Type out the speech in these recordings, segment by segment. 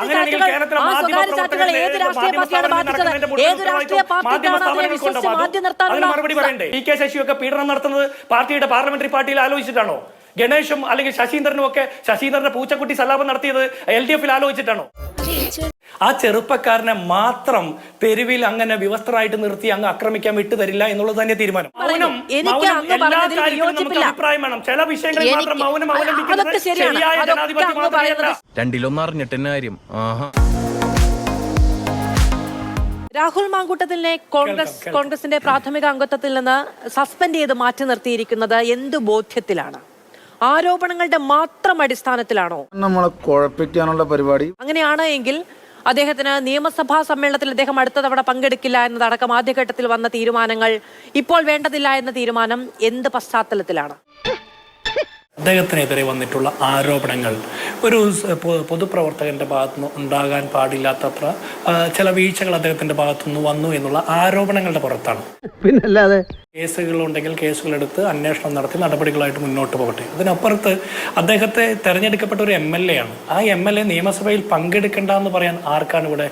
അങ്ങനെയാണെങ്കിൽ കേരളത്തിലെ മാധ്യമ ഏത് രാഷ്ട്രീയ പാർട്ടിയാണ് ബാധിച്ചത്? ഏത് രാഷ്ട്രീയ പാർട്ടിയാണ് വിശ്വസിച്ച് മാറ്റി നിർത്താനുള്ള മറുപടി പറയണ്ടേ? പി കെ ശശിയൊക്കെ പീഡനം നടത്തുന്നത് പാർട്ടിയുടെ പാർലമെന്ററി പാർട്ടിയിൽ ആലോചിച്ചിട്ടാണോ? ഗണേഷും അല്ലെങ്കിൽ ശശീന്ദ്രനും ഒക്കെ ശശീന്ദ്രന്റെ പൂച്ചക്കുട്ടി സലാപം നടത്തിയത് എൽ ഡി എഫിൽ ആലോചിച്ചിട്ടാണോ? ആ ചെറുപ്പക്കാരനെ മാത്രം തെരുവിൽ അങ്ങനെ വ്യവസ്ഥരായിട്ട് നിർത്തി അങ്ങ് ആക്രമിക്കാൻ വിട്ടുതരില്ല എന്നുള്ളത് തന്നെ തീരുമാനം. മൗനം എനിക്ക് മൗനം അങ്ങ് എല്ലാ പറഞ്ഞതിൽ കാര്യത്തിലും നമുക്ക് അഭിപ്രായം വേണം. ചില വിഷയങ്ങളിൽ മാത്രം മൗനം അവലംബിക്കുന്നത്. ശരിയായ ജനാധിപത്യ കാര്യം? ആഹാ. രാഹുൽ മാങ്കൂട്ടത്തിനെ കോൺഗ്രസ് കോൺഗ്രസിന്റെ പ്രാഥമിക അംഗത്വത്തിൽ നിന്ന് സസ്പെൻഡ് ചെയ്ത് മാറ്റി നിർത്തിയിരിക്കുന്നത് എന്ത് ബോധ്യത്തിലാണ്? ആരോപണങ്ങളുടെ മാത്രം അടിസ്ഥാനത്തിലാണോ? നമ്മളെ കുഴപ്പിക്കാനുള്ള പരിപാടി. അങ്ങനെയാണ് എങ്കിൽ അദ്ദേഹത്തിന് നിയമസഭാ സമ്മേളനത്തിൽ അദ്ദേഹം അടുത്ത തവണ പങ്കെടുക്കില്ല എന്നതടക്കം ആദ്യഘട്ടത്തിൽ വന്ന തീരുമാനങ്ങൾ ഇപ്പോൾ വേണ്ടതില്ല എന്ന തീരുമാനം എന്ത് പശ്ചാത്തലത്തിലാണ്? അദ്ദേഹത്തിനെതിരെ വന്നിട്ടുള്ള ആരോപണങ്ങൾ. ഒരു പൊതുപ്രവർത്തകന്റെ ഭാഗത്തുനിന്ന് ഉണ്ടാകാൻ പാടില്ലാത്തത്ര ചില വീഴ്ചകൾ അദ്ദേഹത്തിന്റെ ഭാഗത്തുനിന്ന് വന്നു എന്നുള്ള ആരോപണങ്ങളുടെ പുറത്താണ്. പിന്നല്ലാതെ കേസുകളുണ്ടെങ്കിൽ കേസുകളെടുത്ത് അന്വേഷണം നടത്തി നടപടികളായിട്ട് മുന്നോട്ട് പോകട്ടെ. അതിനപ്പുറത്ത് അദ്ദേഹത്തെ തെരഞ്ഞെടുക്കപ്പെട്ട ഒരു എം എൽ എ ആണ്. ആ എം എൽ എ നിയമസഭയിൽ പങ്കെടുക്കേണ്ട എന്ന് പറയാൻ ആർക്കാണ് ഇവിടെ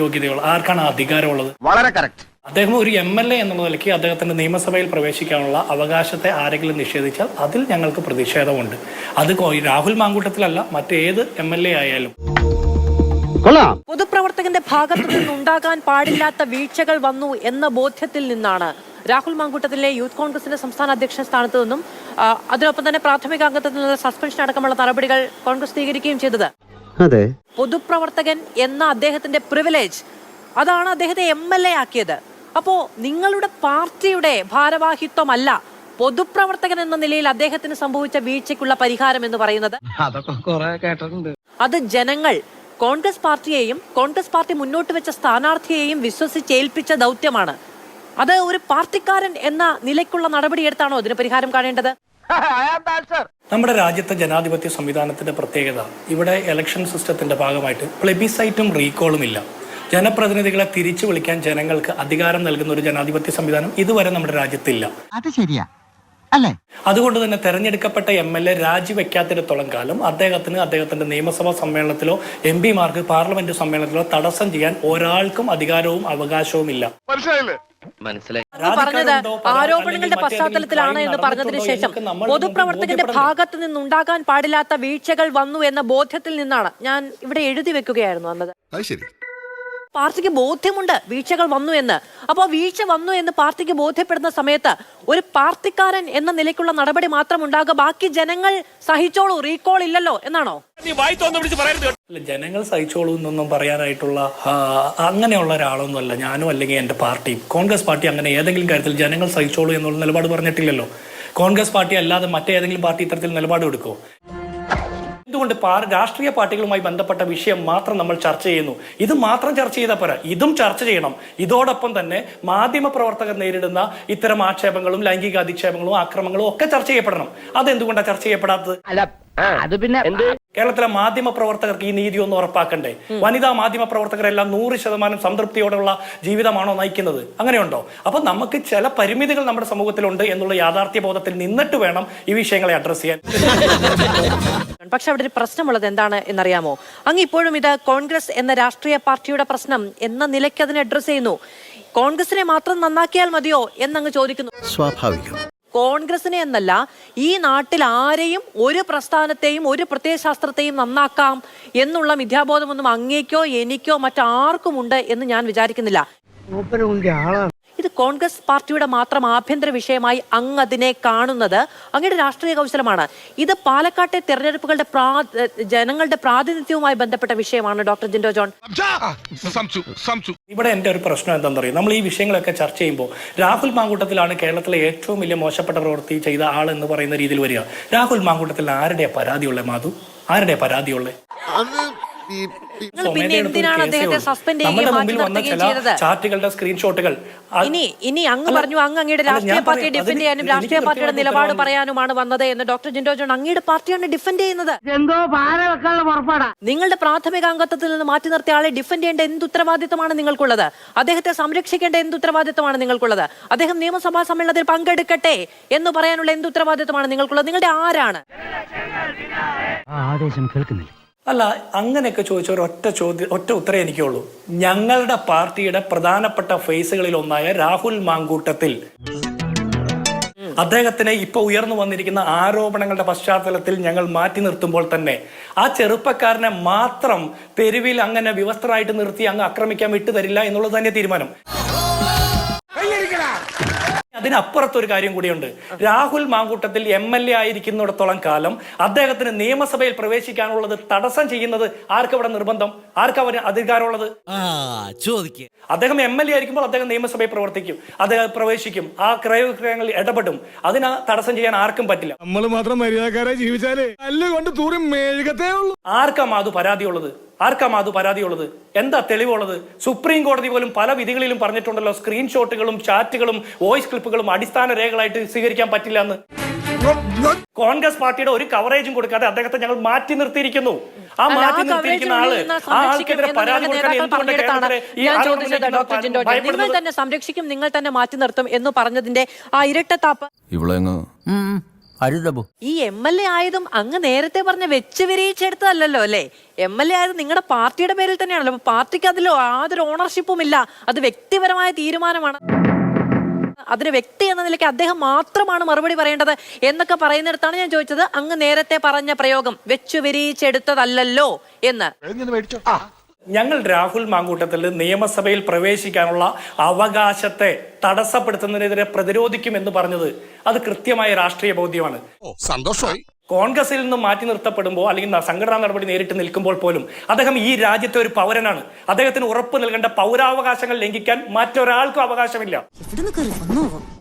യോഗ്യതകൾ ആർക്കാണ് അധികാരമുള്ളത്? വളരെ കറക്റ്റ് അദ്ദേഹം ഒരു എം എൽ എ എന്നുള്ള നിലയ്ക്ക് അദ്ദേഹത്തിന്റെ നിയമസഭയിൽ പ്രവേശിക്കാനുള്ള അവകാശത്തെ ആരെങ്കിലും നിഷേധിച്ചാൽ അതിൽ ഞങ്ങൾക്ക് പ്രതിഷേധമുണ്ട്. അത് കൊ- രാഹുൽ മാങ്കൂട്ടത്തിലല്ല മറ്റേത് എം എൽ എ ആയാലും. കൊള്ളാം. പൊതുപ്രവർത്തകന്റെ ഭാഗത്തു നിന്നുണ്ടാകാൻ പാടില്ലാത്ത വീഴ്ചകൾ വന്നു എന്ന ബോധ്യത്തിൽ നിന്നാണ് രാഹുൽ മാങ്കൂട്ടത്തിലെ യൂത്ത് കോൺഗ്രസിന്റെ സംസ്ഥാന അധ്യക്ഷ സ്ഥാനത്ത് നിന്നും അതിനൊപ്പം തന്നെ പ്രാഥമിക അംഗത്വത്തിൽ നിന്നുള്ള സസ്പെൻഷൻ അടക്കമുള്ള നടപടികൾ കോൺഗ്രസ് സ്വീകരിക്കുകയും ചെയ്തത്. അതെ. പൊതുപ്രവർത്തകൻ എന്ന അദ്ദേഹത്തിന്റെ പ്രിവിലേജ് അതാണ് അദ്ദേഹത്തെ എം എൽ എ ആക്കിയത്. അപ്പോ നിങ്ങളുടെ പാർട്ടിയുടെ ഭാരവാഹിത്വമല്ല പൊതുപ്രവർത്തകൻ എന്ന നിലയിൽ അദ്ദേഹത്തിന് സംഭവിച്ച വീഴ്ചയ്ക്കുള്ള പരിഹാരം എന്ന് പറയുന്നത്. അത് ജനങ്ങൾ കോൺഗ്രസ് പാർട്ടിയെയും കോൺഗ്രസ് പാർട്ടി മുന്നോട്ട് വെച്ച സ്ഥാനാർത്ഥിയെയും വിശ്വസിച്ചേൽപ്പിച്ച ദൗത്യമാണ്. അത് ഒരു പാർട്ടിക്കാരൻ എന്ന നിലയ്ക്കുള്ള നടപടിയെടുത്താണോ അതിന് പരിഹാരം കാണേണ്ടത്? നമ്മുടെ രാജ്യത്തെ ജനാധിപത്യ സംവിധാനത്തിന്റെ പ്രത്യേകത ഇവിടെ ഇലക്ഷൻ സിസ്റ്റത്തിന്റെ ഭാഗമായിട്ട് പ്ലെബിസൈറ്റും റീകോളും ഇല്ല. ജനപ്രതിനിധികളെ തിരിച്ചു വിളിക്കാൻ ജനങ്ങൾക്ക് അധികാരം നൽകുന്ന ഒരു ജനാധിപത്യ സംവിധാനം ഇതുവരെ നമ്മുടെ രാജ്യത്തില്ല. അത് ശരിയാ. അല്ലേ? അതുകൊണ്ട് തന്നെ തെരഞ്ഞെടുക്കപ്പെട്ട എം എൽ എ രാജിവെക്കാത്തിടത്തോളം കാലം അദ്ദേഹത്തിന് അദ്ദേഹത്തിന്റെ നിയമസഭാ സമ്മേളനത്തിലോ എം പിമാർക്ക് പാർലമെന്റ് സമ്മേളനത്തിലോ തടസ്സം ചെയ്യാൻ ഒരാൾക്കും അധികാരവും അവകാശവും ഇല്ല മനസ്സിലായി. പറഞ്ഞത് ആരോപണങ്ങളുടെ പശ്ചാത്തലത്തിലാണ് എന്ന് പറഞ്ഞതിന് ശേഷം പൊതുപ്രവർത്തകന്റെ ഭാഗത്ത് നിന്നുണ്ടാകാൻ പാടില്ലാത്ത വീഴ്ചകൾ വന്നു എന്ന ബോധ്യത്തിൽ നിന്നാണ് ഞാൻ ഇവിടെ എഴുതി വെക്കുകയായിരുന്നു ശരി. പാർട്ടിക്ക് ബോധ്യമുണ്ട്. വീഴ്ചകൾ വന്നു എന്ന്. അപ്പോൾ വീഴ്ച വന്നു എന്ന് പാർട്ടിക്ക് ബോധ്യപ്പെടുന്ന സമയത്ത് ഒരു പാർട്ടിക്കാരൻ എന്ന നിലയ്ക്കുള്ള നടപടി മാത്രം ഉണ്ടാകുക. ബാക്കി ജനങ്ങൾ സഹിച്ചോളൂ. റീകോൾ ഇല്ലല്ലോ എന്നാണോ? അല്ല, ജനങ്ങൾ സഹിച്ചോളൂ എന്നൊന്നും പറയാനായിട്ടുള്ള അങ്ങനെയുള്ള ഒരാളൊന്നും അല്ല ഞാനും അല്ലെങ്കിൽ എന്റെ പാർട്ടിയും. കോൺഗ്രസ് പാർട്ടി അങ്ങനെ ഏതെങ്കിലും കാര്യത്തിൽ ജനങ്ങൾ സഹിച്ചോളൂ എന്നുള്ള നിലപാട് പറഞ്ഞിട്ടില്ലല്ലോ. കോൺഗ്രസ് പാർട്ടി അല്ലാതെ മറ്റേതെങ്കിലും പാർട്ടി ഇത്തരത്തിൽ നിലപാട് എടുക്കുമോ എന്തുകൊണ്ട് പാർ- രാഷ്ട്രീയ പാർട്ടികളുമായി ബന്ധപ്പെട്ട വിഷയം മാത്രം നമ്മൾ ചർച്ച ചെയ്യുന്നു. ഇത് മാത്രം ചർച്ച ചെയ്താൽ പോരാ. ഇതും ചർച്ച ചെയ്യണം. ഇതോടൊപ്പം തന്നെ മാധ്യമ പ്രവർത്തകർ നേരിടുന്ന ഇത്തരം ആക്ഷേപങ്ങളും ലൈംഗിക അധിക്ഷേപങ്ങളും ആക്രമങ്ങളും ഒക്കെ ചർച്ച ചെയ്യപ്പെടണം. അതെന്തുകൊണ്ടാണ് ചർച്ച ചെയ്യപ്പെടാത്തത്? അല്ല അത് പിന്നെ കേരളത്തിലെ മാധ്യമ പ്രവർത്തകർക്ക് ഈ നീതി ഒന്ന് ഉറപ്പാക്കണ്ടേ? വനിതാ മാധ്യമ പ്രവർത്തകരെല്ലാം നൂറ് ശതമാനം സംതൃപ്തിയോടെയുള്ള ജീവിതമാണോ നയിക്കുന്നത്? അങ്ങനെയുണ്ടോ? അപ്പൊ നമുക്ക് ചില പരിമിതികൾ നമ്മുടെ സമൂഹത്തിലുണ്ട് എന്നുള്ള യാഥാർത്ഥ്യ ബോധത്തിൽ നിന്നിട്ട് വേണം ഈ വിഷയങ്ങളെ അഡ്രസ് ചെയ്യാൻ. പക്ഷെ അവിടെ ഒരു പ്രശ്നമുള്ളത് എന്താണ് എന്നറിയാമോ? അങ്ങ് ഇപ്പോഴും ഇത് കോൺഗ്രസ് എന്ന രാഷ്ട്രീയ പാർട്ടിയുടെ പ്രശ്നം എന്ന നിലയ്ക്ക് അതിനെ അഡ്രസ് ചെയ്യുന്നു. കോൺഗ്രസിനെ മാത്രം നന്നാക്കിയാൽ മതിയോ എന്നങ്ങ് ചോദിക്കുന്നു. സ്വാഭാവികം. കോൺഗ്രസിനെ എന്നല്ല ഈ നാട്ടിൽ ആരെയും ഒരു പ്രസ്ഥാനത്തെയും ഒരു പ്രത്യയശാസ്ത്രത്തെയും നന്നാക്കാം എന്നുള്ള മിഥ്യാബോധമൊന്നും അങ്ങേക്കോ എനിക്കോ മറ്റാർക്കുമുണ്ട് എന്ന് ഞാൻ വിചാരിക്കുന്നില്ല. ഇത് കോൺഗ്രസ് പാർട്ടിയുടെ മാത്രം ആഭ്യന്തര വിഷയമായി അങ്ങ് അതിനെ കാണുന്നത് അങ്ങയുടെ രാഷ്ട്രീയ കൗശലമാണ്. ഇത് പാലക്കാട്ടെ തെരഞ്ഞെടുപ്പുകളുടെ പ്രാ- ജനങ്ങളുടെ പ്രാതിനിധ്യവുമായി ബന്ധപ്പെട്ട വിഷയമാണ് ഡോക്ടർ ജിൻഡോ ജോൺ. ഇവിടെ എന്റെ ഒരു പ്രശ്നം എന്താണെന്ന് അറിയാം നമ്മൾ ഈ വിഷയങ്ങളൊക്കെ ചർച്ച ചെയ്യുമ്പോൾ രാഹുൽ മാങ്കൂട്ടത്തിലാണ് കേരളത്തിലെ ഏറ്റവും വലിയ മോശപ്പെട്ട പ്രവൃത്തി ചെയ്ത ആൾ എന്ന് പറയുന്ന രീതിയിൽ വരിക. രാഹുൽ മാങ്കൂട്ടത്തിൽ ആരുടെ പരാതിയുള്ള മാധു? ആരുടെ പരാതിയുള്ള? ഈ പിന്നെ എന്തിനാണ് അദ്ദേഹത്തെ സസ്പെൻഡ് ചെയ്തത്? ചാറ്റുകളുടെ സ്ക്രീൻഷോട്ടുകൾ ഇനി ഇനി അങ്ങ് പറഞ്ഞു അങ്ങ് അങ്ങയുടെ രാഷ്ട്രീയ പാർട്ടിയെ ഡിഫൻഡ് ചെയ്യാനും രാഷ്ട്രീയ പാർട്ടിയുടെ നിലപാട് പറയാനുമാണ് വന്നത് എന്ന് ഡോക്ടർ ജിൻഡോ ജോൺ അങ്ങയുടെ പാർട്ടിയാണ് ഡിഫെൻഡ് ചെയ്യുന്നത്. നിങ്ങളുടെ പ്രാഥമിക അംഗത്വത്തിൽ നിന്ന് മാറ്റി നിർത്തിയ ആളെ ഡിഫൻഡ് ചെയ്യേണ്ട എന്ത് ഉത്തരവാദിത്തമാണ് നിങ്ങൾക്കുള്ളത്? അദ്ദേഹത്തെ സംരക്ഷിക്കേണ്ട എന്ത് ഉത്തരവാദിത്തമാണ് നിങ്ങൾക്കുള്ളത്? അദ്ദേഹം നിയമസഭാ സമ്മേളനത്തിൽ പങ്കെടുക്കട്ടെ എന്ന് പറയാനുള്ള എന്ത് ഉത്തരവാദിത്തമാണ് നിങ്ങൾക്കുള്ളത്? നിങ്ങളുടെ ആരാണ്? ആദേശം കേൾക്കുന്നില്ല. അല്ല അങ്ങനെയൊക്കെ ചോദിച്ച ഒരു ഒറ്റ ചോദ്യം ഒറ്റ ഉത്തരേ എനിക്കുള്ളൂ. ഞങ്ങളുടെ പാർട്ടിയുടെ പ്രധാനപ്പെട്ട ഫേസുകളിൽ ഒന്നായ രാഹുൽ മാങ്കൂട്ടത്തിൽ. അദ്ദേഹത്തിന് ഇപ്പൊ ഉയർന്നു വന്നിരിക്കുന്ന ആരോപണങ്ങളുടെ പശ്ചാത്തലത്തിൽ ഞങ്ങൾ മാറ്റി നിർത്തുമ്പോൾ തന്നെ ആ ചെറുപ്പക്കാരനെ മാത്രം തെരുവിൽ അങ്ങനെ വിവസ്ത്രമായിട്ട് നിർത്തി അങ്ങ് ആക്രമിക്കാൻ വിട്ടുതരില്ല എന്നുള്ളത് തന്നെ തീരുമാനം. അതിനപ്പുറത്തൊരു കാര്യം കൂടിയുണ്ട്. Rahul Mamkootathil M L A ആയിരിക്കുന്നിടത്തോളം കാലം അദ്ദേഹത്തിന് നിയമസഭയിൽ പ്രവേശിക്കാനുള്ളത് തടസ്സം ചെയ്യുന്നത് ആർക്കവിടെ നിർബന്ധം? ആർക്കവന് അധികാരമുള്ളത്? അദ്ദേഹം എം എൽ എ ആയിരിക്കുമ്പോൾ അദ്ദേഹം നിയമസഭയിൽ പ്രവർത്തിക്കും. അദ്ദേഹം പ്രവേശിക്കും. ആ ക്രയവിക്രയങ്ങളിൽ ഇടപെടും. അതിന് തടസ്സം ചെയ്യാൻ ആർക്കും പറ്റില്ല. നമ്മൾ മാത്രം മര്യാദക്കാരെ ജീവിച്ചാലേ. തൂറി ആർക്കാ അത് പരാതിയുള്ളത്? ആർക്കാ മാധു പരാതിയുള്ളത്? എന്താ തെളിവുള്ളത്? സുപ്രീം കോടതി പോലും പല വിധികളിലും പറഞ്ഞിട്ടുണ്ടല്ലോ സ്ക്രീൻഷോട്ടുകളും ചാറ്റുകളും വോയിസ് ക്ലിപ്പുകളും അടിസ്ഥാന രേഖകളായിട്ട് സ്വീകരിക്കാൻ പറ്റില്ല എന്ന്. കോൺഗ്രസ് പാർട്ടിയുടെ ഒരു കവറേജും കൊടുക്കാതെ അദ്ദേഹത്തെ ഞങ്ങൾ മാറ്റി നിർത്തിയിരിക്കുന്നു. ആ മാറ്റി നിർത്തിയിരിക്കുന്ന ആൾ ആ ആൾക്കെതിരെ പരാതി കൊടുക്കാൻ എന്തുകൊണ്ട് നിങ്ങൾ തന്നെ സംരക്ഷിക്കും നിങ്ങൾ തന്നെ മാറ്റി നിർത്തും എന്ന് പറഞ്ഞതിന്റെ ആ ഇരട്ടത്താപ്പ്. ഇവളെങ്ങ് അരുതബു ഈ എം എൽ എ ആയതും അങ്ങ് നേരത്തെ പറഞ്ഞ വെച്ച് വിരിയിച്ചെടുത്തതല്ലോ അല്ലേ? എം എൽ എ ആയത് നിങ്ങളുടെ പാർട്ടിയുടെ പേരിൽ തന്നെയാണല്ലോ. അപ്പൊ പാർട്ടിക്ക് അതിൽ യാതൊരു ഓണർഷിപ്പും ഇല്ല. അത് വ്യക്തിപരമായ തീരുമാനമാണ്. അതിന് വ്യക്തി എന്ന നിലയ്ക്ക് അദ്ദേഹം മാത്രമാണ് മറുപടി പറയേണ്ടത് എന്നൊക്കെ പറയുന്നിടത്താണ് ഞാൻ ചോദിച്ചത്. അങ്ങ് നേരത്തെ പറഞ്ഞ പ്രയോഗം വെച്ചു വിരിയിച്ചെടുത്തതല്ലോ എന്ന്. ഞങ്ങൾ രാഹുൽ മാങ്കൂട്ടത്തിൽ നിയമസഭയിൽ പ്രവേശിക്കാനുള്ള അവകാശത്തെ തടസ്സപ്പെടുത്തുന്നതിനെതിരെ പ്രതിരോധിക്കും എന്ന് പറഞ്ഞത് അത് കൃത്യമായ രാഷ്ട്രീയ ബോധ്യമാണ്. സന്തോഷമായി. കോൺഗ്രസിൽ നിന്ന് മാറ്റി നിർത്തപ്പെടുമ്പോൾ അല്ലെങ്കിൽ സംഘടനാ നടപടി നേരിട്ട് നിൽക്കുമ്പോൾ പോലും അദ്ദേഹം ഈ രാജ്യത്തെ ഒരു പൗരനാണ്. അദ്ദേഹത്തിന് ഉറപ്പ് നൽകേണ്ട പൗരാവകാശങ്ങൾ ലംഘിക്കാൻ മറ്റൊരാൾക്കും അവകാശമില്ല.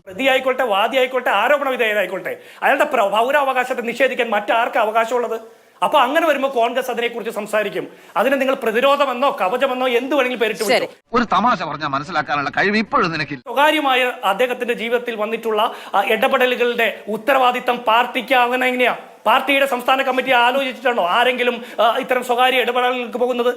പ്രതി ആയിക്കോട്ടെ വാദി ആയിക്കോട്ടെ ആരോപണ വിധേയനായിക്കോട്ടെ അയാളുടെ പ്ര- പൗരാവകാശത്തെ നിഷേധിക്കാൻ മറ്റാർക്ക് അവകാശമുള്ളത്? അപ്പൊ അങ്ങനെ വരുമ്പോൾ കോൺഗ്രസ് അതിനെക്കുറിച്ച് സംസാരിക്കും. അതിനെ നിങ്ങൾ പ്രതിരോധമെന്നോ കവചമെന്നോ എന്ത് വേണമെങ്കിലും പേരിട്ട് ഒരു തമാശ പറഞ്ഞാൽ മനസ്സിലാക്കാനുള്ള കഴിവ് ഇപ്പോഴും നിനക്കില്ല. സ്വകാര്യമായ അദ്ദേഹത്തിന്റെ ജീവിതത്തിൽ വന്നിട്ടുള്ള ഇടപെടലുകളുടെ ഉത്തരവാദിത്തം പാർട്ടിക്ക് അങ്ങനെ എങ്ങനെയാ? പാർട്ടിയുടെ സംസ്ഥാന കമ്മിറ്റി ആലോചിച്ചിട്ടാണോ ആരെങ്കിലും ഇത്തരം സ്വകാര്യ ഇടപെടലുകൾക്ക് പോകുന്നത്?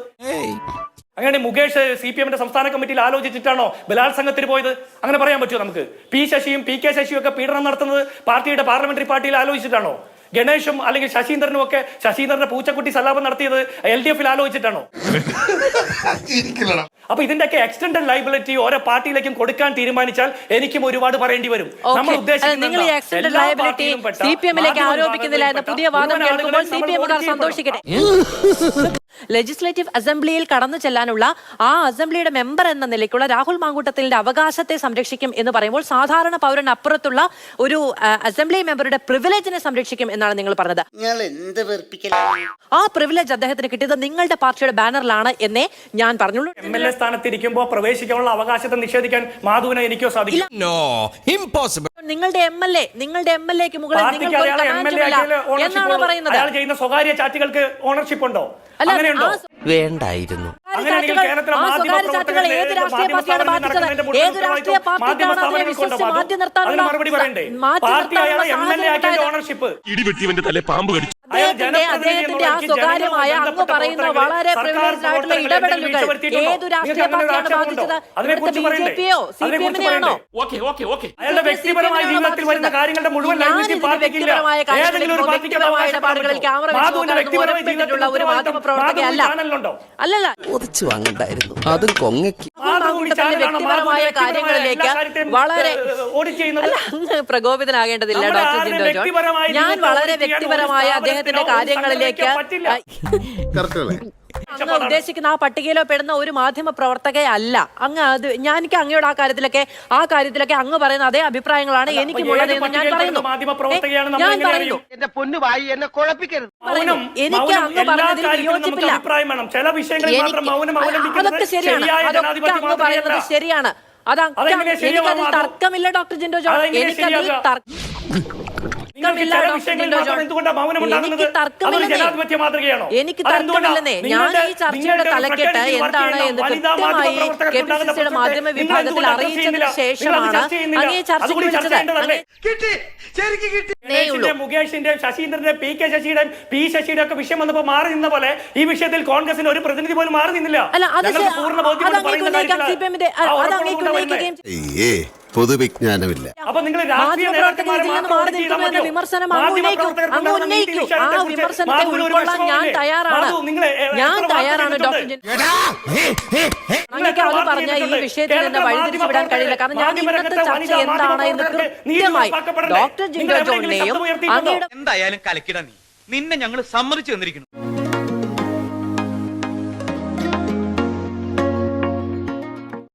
അങ്ങനെ മുകേഷ് സി പി എമ്മിന്റെ സംസ്ഥാന കമ്മിറ്റിയിൽ ആലോചിച്ചിട്ടാണോ ബലാത്സംഗത്തിന് പോയത്? അങ്ങനെ പറയാൻ പറ്റുമോ നമുക്ക്? പി ശശിയും പി കെ ശശിയും ഒക്കെ പീഡനം നടത്തുന്നത് പാർട്ടിയുടെ പാർലമെന്ററി പാർട്ടിയിൽ ആലോചിച്ചിട്ടാണോ? ഗണേഷും അല്ലെങ്കിൽ ശശീന്ദ്രനും ഒക്കെ ശശീന്ദ്രന്റെ പൂച്ചക്കുട്ടി സലാപം നടത്തിയത് എൽ ഡി എഫിൽ ആലോചിച്ചിട്ടാണോ? അപ്പൊ ഇതിന്റെയൊക്കെ എക്സ്റ്റൻഡഡ് ലൈബിലിറ്റി ഓരോ പാർട്ടിയിലേക്കും കൊടുക്കാൻ തീരുമാനിച്ചാൽ എനിക്കും ഒരുപാട് പറയേണ്ടി വരും. നമ്മൾ ഉദ്ദേശിക്കുന്നത് പുതിയ വാദം കേൾക്കുമ്പോൾ സന്തോഷിക്കട്ടെ. ലെജിസ്ലേറ്റീവ് അസംബ്ലിയിൽ കടന്നു ചെല്ലാനുള്ള ആ അസംബ്ലിയുടെ മെമ്പർ എന്ന നിലയ്ക്കുള്ള രാഹുൽ മാങ്കൂട്ടത്തിന്റെ അവകാശത്തെ സംരക്ഷിക്കും എന്ന് പറയുമ്പോൾ സാധാരണ പൗരന് അപ്പുറത്തുള്ള ഒരു അസംബ്ലി മെമ്പറുടെ പ്രിവിലേജിനെ സംരക്ഷിക്കും എന്നാണ് നിങ്ങൾ പറഞ്ഞത്. നിങ്ങൾ എന്ത് വെറുപ്പിക്കലാണ് ആ പ്രിവിലേജ് അദ്ദേഹത്തിന് കിട്ടിയത് നിങ്ങളുടെ പാർട്ടിയുടെ ബാനറിലാണ് എന്നേ ഞാൻ പറഞ്ഞുള്ളൂ. എം എൽ എ സ്ഥാനത്തിരിക്കുമ്പോൾ പ്രവേശിക്കാനുള്ള അവകാശത്തെ നിഷേധിക്കാൻ മാധുവിനെ എനിക്കോ സാധിക്കും നിങ്ങളുടെ എം എൽ എ നിങ്ങളുടെ എം എൽ എക്ക് മുകളിൽ നിങ്ങൾക്ക് ഒരു കമാൻഡുമില്ല എന്നാണ് പറയുന്നത്? അയാൾ ചെയ്യുന്ന സ്വകാര്യ ചാറ്റുകൾക്ക് ഓണർഷിപ്പ് ഉണ്ടോ? അല്ല അങ്ങനെയുണ്ടോ? വേണ്ടായിരുന്നു. ഏത് രാഷ്ട്രീയ മാധ്യമ പാർട്ടിയാണ് സ്ഥാപനങ്ങളിൽ ബാധിച്ചത്? ഏത് രാഷ്ട്രീയ പാർട്ടിക്കാണ് അതിനെ വിശ്വസിച്ച് മാറ്റി നിർത്താനുള്ള പറയണ്ടേ? മാറ്റി പാർട്ടി അയാളെ എം എൽ എ നിർത്താനുള്ള ആക്കിയതിന്റെ സാഹചര്യം ഓണർഷിപ്പ് ഇടിവെട്ടിവന്റെ തലേ പാമ്പ് കടിച്ചു. അദ്ദേഹത്തിന്റെ അദ്ദേഹത്തിന്റെ ആ സ്വകാര്യമായ അങ്ങ് പറയുന്ന വളരെ പ്രിവിലേജായിട്ടുള്ള ഇടപെടലുകൾ ഏത് രാഷ്ട്രീയ പാർട്ടിയാണ്? ബാധിച്ചത്? അതിനെക്കുറിച്ച് ബി ജെ പറയണ്ടേ? പിയോ സി പി എമ്മിനെയാണോ? പറയണ്ടേ? Okay okay okay. അയാളുടെ വ്യക്തിപരമായ ജീവിതത്തിൽ വരുന്ന കാര്യങ്ങളുടെ മുഴുവൻ ഒരു മാധ്യമ പ്രവർത്തകയല്ല അല്ലല്ല. ഒതിച്ചു വാങ്ങണ്ടായിരുന്നു. അതും കൊങ്ങയ്ക്ക്. വ്യക്തിപരമായ കാര്യങ്ങളിലേക്ക് വളരെ? പ്രകോപിതനാകേണ്ടതില്ല ഡോക്ടർ ജിൻഡോ ജോൺ. ഞാൻ വളരെ വ്യക്തിപരമായ അദ്ദേഹത്തിന്റെ കാര്യങ്ങളിലേക്ക് അങ്ങ് ഉദ്ദേശിക്കുന്ന ആ പട്ടികയിലോ പെടുന്ന ഒരു മാധ്യമ പ്രവർത്തകയല്ല അങ്ങ് അത് ഞാൻ എനിക്ക് അങ്ങയോട് ആ കാര്യത്തിലൊക്കെ ആ കാര്യത്തിലൊക്കെ അങ്ങ് പറയുന്ന അതേ അഭിപ്രായങ്ങളാണ് എനിക്ക് ഞാൻ പറയുന്നു. ഞാൻ പറയുന്നു. എന്റെ പൊന്നു വായി എന്നെ കുഴപ്പിക്കരുത്. എനിക്ക് അങ്ങ് പറഞ്ഞതിൽ വിയോജിപ്പില്ല. അതൊക്കെ ശരിയാണ്. അതൊക്കെ അങ്ങ് പറയുന്നത് ശരിയാണ്. അത് എനിക്കതിൽ തർക്കമില്ല ഡോക്ടർ ജിൻഡോ ജോൺ. എനിക്ക് എനിക്കതിൽ തർക്കം എനിക്ക് തർക്കമില്ലെന്നേ. ഞാൻ ഈ ചർച്ചയുടെ തലക്കെട്ട് എന്താണ് എന്ന് കൃത്യമായി കെ പി സി സിയുടെ മാധ്യമ വിഭാഗത്തിൽ അറിയിച്ചതിന് ശേഷമാണ് അങ്ങേ ചർച്ചയ്ക്ക് ചർച്ച വിളിച്ചത് മുകേഷിന്റെയും ശശീന്ദ്രന്റെയും പി കെ ശശിയുടെയും പി ശശിയുടെ ഒക്കെ വിഷയം വന്നപ്പോ മാറി നിന്ന പോലെ ഈ വിഷയത്തിൽ കോൺഗ്രസിന് ഒരു പ്രതിനിധി പോലും മാറി നിന്നില്ല. പൂർണ പൊതുവിജ്ഞാനമില്ല അപ്പൊ നിങ്ങൾ രാഷ്ട്രീയ മാധ്യമപ്രവർത്തകർ നേതാക്കന്മാരെ ഇതിൽ നിന്ന് മാത്രം മാറി audit ചെയ്താൽ നിൽക്കുമെന്ന മതിയോ? വിമർശനം അങ്ങ് മാധ്യമപ്രവർത്തകർക്ക് ഉന്നയിക്കൂ. അങ്ങ് ഉണ്ടാകുന്ന നീതി ഉന്നയിക്കൂ. ആ നിഷേധത്തെക്കുറിച്ച് വിമർശനത്തെ മാധുവിന് ഒരു ഉൾക്കൊള്ളാൻ ഞാൻ വിഷമമില്ലേ? തയ്യാറാണ്. മാധു, നിങ്ങൾ, എ, എത്ര ഞാൻ തയ്യാറാണ് ഡോക്ടർ ജിൻ- അങ്ങേക്ക് അത് വാർത്ത ഈ വിഷയത്തിൽ എന്നെ വഴിതിരിച്ചു വിടാൻ കഴിയില്ല കാരണം ഞാൻ ഇന്നത്തെ ചർച്ച എന്താണ് എന്ന് കൃത്യമായി ഡോക്ടർ ജിൻഡോ ജോണിനെയും അങ്ങയുടെ എന്തായാലും കലക്കിട നീ നിന്നെ ഞങ്ങൾ സമ്മതിച്ചു തന്നിരിക്കുന്നു